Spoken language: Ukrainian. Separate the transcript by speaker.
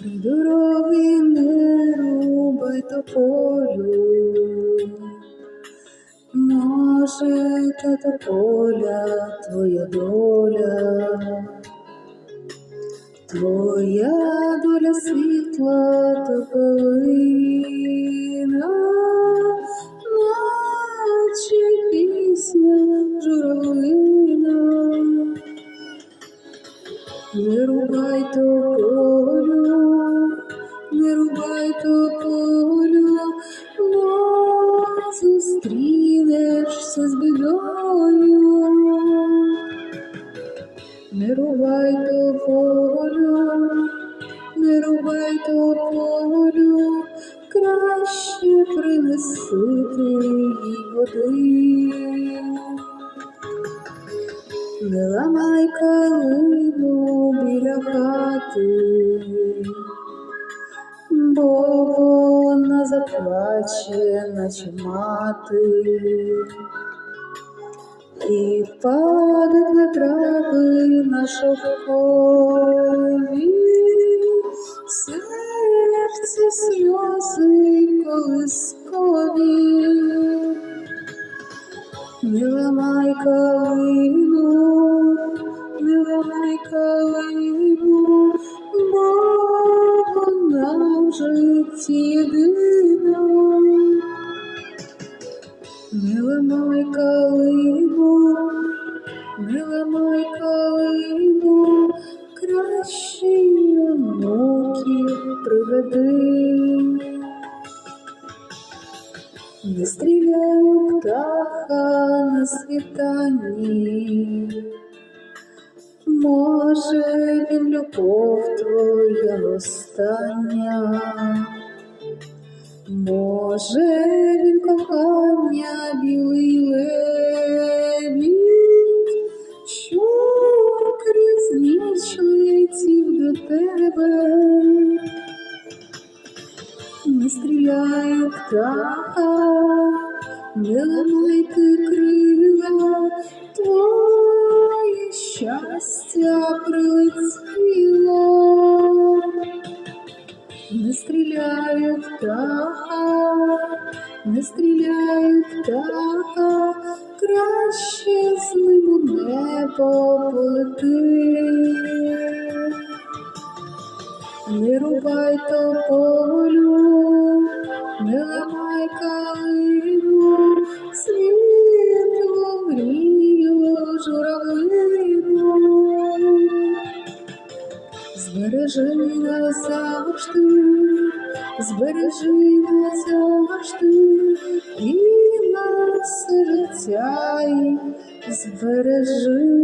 Speaker 1: Дороги не рубай тополю, може, та тополя твоя доля, твоя доля світла тополина, наче пісня журавлина. Не рубай тополю, не рубай тополю, бо зустрінешся з бідою. Не рубай тополю, не рубай тополю, краще принесити їй води. Не ламай калину біля хати, бо вона заплаче, наче мати, і впаде на трави на шовкові, серце сльози колискові. Не ламай калину, не ламай калину, ламай калину, не ламай калину, краще онуків приведи. Не стріляй у птаха на світанні, може він любов твоя остання, може він білий лебідь, що крізь ніч летів до тебе. Не стріляй у птаха, не ламайте крила, твоє щастя прилетіло. Не стріляй у птаха, не стріляй птаха, краще з ним у небо полети. Не рубай тополю, не ламай калину, світло мрію журавлину. Збережи назавжди, збережи назавжди, і на серця і збережи.